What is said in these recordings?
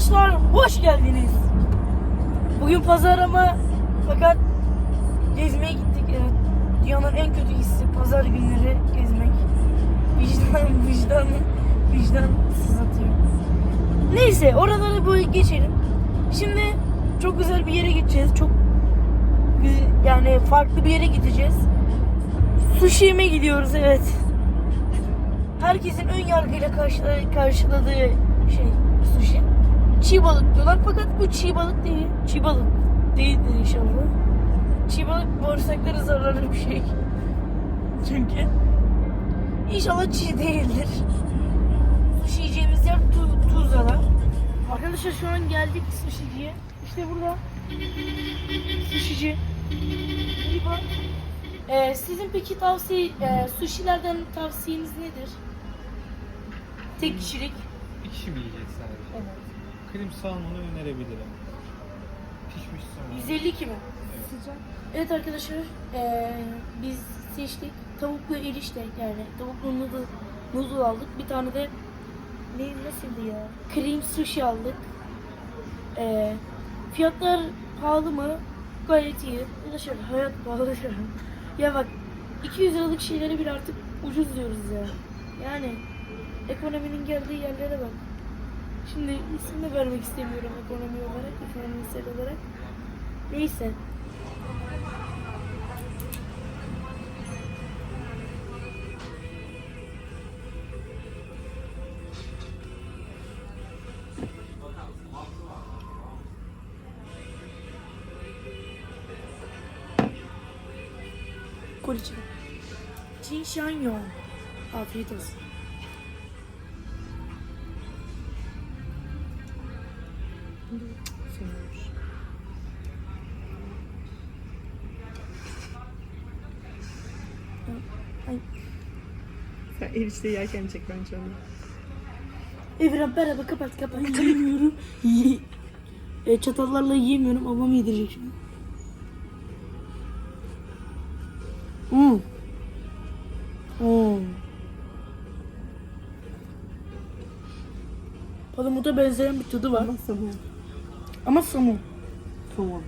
Arkadaşlar hoş geldiniz. Bugün pazar ama fakat gezmeye gittik. Evet. Dünyanın en kötü hissi pazar günleri gezmek. Vicdan, vicdan, vicdan sızlatıyor. Neyse oraları böyle geçelim. Şimdi çok güzel bir yere gideceğiz. Çok yani farklı bir yere gideceğiz. Sushi yemeye gidiyoruz evet. Herkesin ön yargıyla karşıla- karşıladığı şey. Çiğ balık diyorlar fakat bu çiğ balık değil. Çiğ balık değildir inşallah. Çiğ balık bağırsakları zararlı bir şey. Çünkü inşallah çiğ değildir. Sushi yiyeceğimiz yer tu Tuzla'da. Arkadaşlar şu an geldik sushi'ciye. İşte burada. Sushi'ci. İyi bak. Ee, sizin peki tavsiye, e, sushi'lerden tavsiyeniz nedir? Tek kişilik. Bir kişi mi yiyecek sadece? Evet. Krim salmonu önerebilirim. Pişmiş somon. 152 mi? Evet arkadaşlar, eee, biz seçtik. Tavuklu erişte yani tavuklu noodle, noodle aldık. Bir tane de ne nasıldı ya? Cream sushi aldık. Eee, fiyatlar pahalı mı? Gayet iyi. Arkadaşlar hayat pahalı şu an. Ya bak 200 liralık şeylere bile artık ucuz diyoruz ya. Yani ekonominin geldiği yerlere bak. Şimdi de vermek istemiyorum ekonomi olarak, ekonomisel olarak. Neyse. Koliçi. Jin Shanyon. Afiyet olsun. Erişte yerken çek bence onu. Evren beraber kapat kapat. Yiyemiyorum. e, çatallarla yiyemiyorum. Babam yedirecek şimdi. Hmm. Hmm. Palamuta benzeyen bir tadı var. Ama somon. Ama somon. Somon.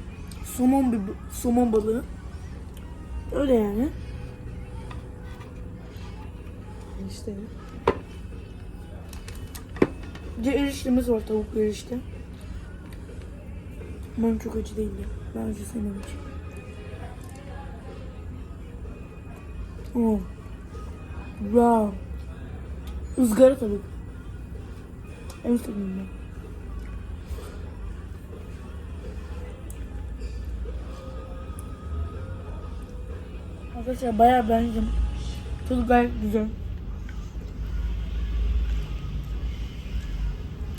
Somon bir somon balığı. Öyle yani. Erişte. Bir de var tavuklu erişte. Umarım çok acı değildi. Ben acı sevmem hiç. Oh. Wow. Izgara tavuk. En sevdiğim ben. Arkadaşlar bayağı beğendim. Tadı gayet güzel.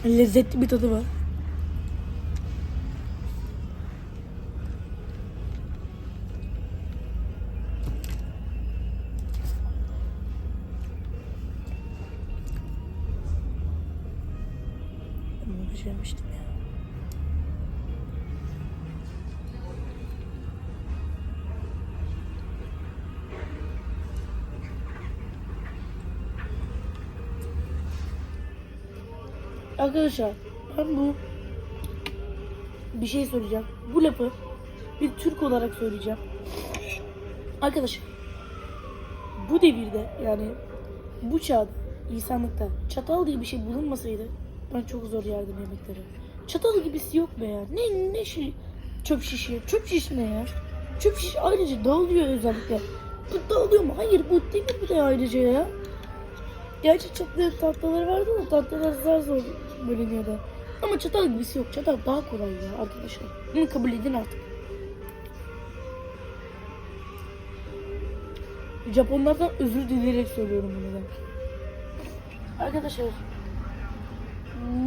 Lezzetli bir tadı var. Bunu becermiştim ya. Arkadaşlar ben bu bir şey söyleyeceğim. Bu lafı bir Türk olarak söyleyeceğim. Arkadaşlar bu devirde yani bu çağda insanlıkta çatal diye bir şey bulunmasaydı ben çok zor yerdim yemekleri. Çatal gibisi yok be ya. Ne ne şey çöp şişi. Çöp şiş ne ya? Çöp şiş ayrıca dağılıyor özellikle. Bu dağılıyor mu? Hayır bu demir bir de ayrıca ya. Gerçi çatlı tahtaları vardı da tahtalar zar zor bölünüyordu. Ama çatal gibisi yok. Çatal daha kolay ya arkadaşlar. Bunu kabul edin artık. Japonlardan özür dileyerek söylüyorum bunu da. Arkadaşlar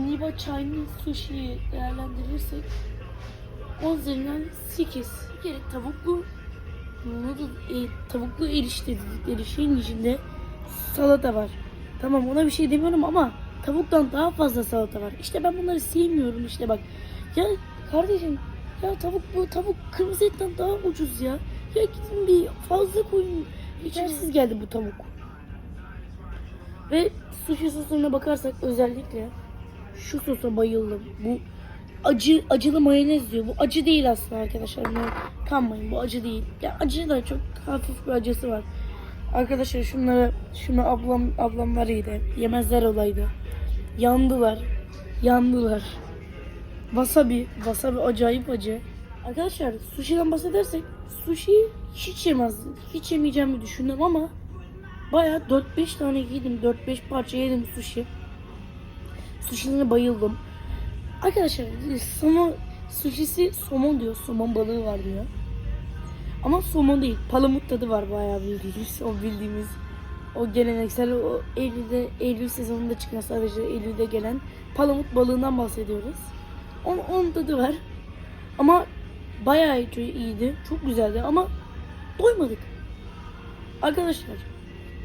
Niba Chinese Sushi'yi değerlendirirsek 10 üzerinden 8. Bir kere tavuklu noodle, e, tavuklu erişte dedikleri şeyin içinde salata var. Tamam ona bir şey demiyorum ama tavuktan daha fazla salata var. İşte ben bunları sevmiyorum işte bak. Ya kardeşim ya tavuk bu tavuk kırmızı etten daha ucuz ya. Ya gidin bir fazla koyun. İçersiz geldi bu tavuk. Ve sushi sosuna bakarsak özellikle Şu sosa bayıldım. Bu acı acılı mayonez diyor. Bu acı değil aslında arkadaşlar. Buna kanmayın. Bu acı değil. Ya acı da çok hafif bir acısı var. Arkadaşlar şunları şunu ablam ablamlar yedi. Yemezler olaydı. Yandılar. Yandılar. Wasabi. Wasabi acayip acı. Arkadaşlar sushi'den bahsedersek sushi hiç yemezdim. Hiç yemeyeceğimi düşündüm ama bayağı 4-5 tane yedim. 4-5 parça yedim sushi. Sushi'ne bayıldım. Arkadaşlar somon sushisi somon diyor. Somon balığı var diyor. Ama somon değil. Palamut tadı var bayağı bildiğimiz. O bildiğimiz o geleneksel o Eylül'de Eylül sezonunda çıkan sadece Eylül'de gelen palamut balığından bahsediyoruz. Onun, onun tadı var. Ama bayağı iyi- iyiydi. Çok güzeldi ama doymadık. Arkadaşlar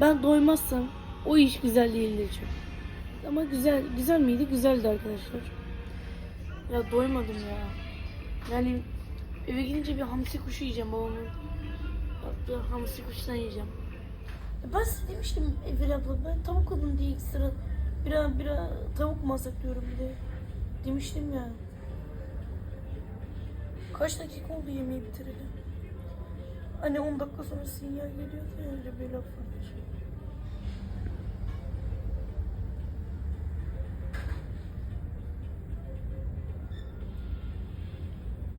ben doymazsam o iş güzel değildir çok. Ama güzel güzel miydi? Güzeldi arkadaşlar. Ya doymadım ya. Yani eve gidince bir hamsi kuşu yiyeceğim babamın. Yaptığı hamsi kuştan yiyeceğim. Ben size demiştim Evvel abla ben tavuk alın diye ekstra bira bira tavuk mu alsak diyorum bir de. Demiştim ya. Kaç dakika oldu yemeği bitireli? Hani 10 dakika sonra sinyal geliyor ya öyle bir laf var.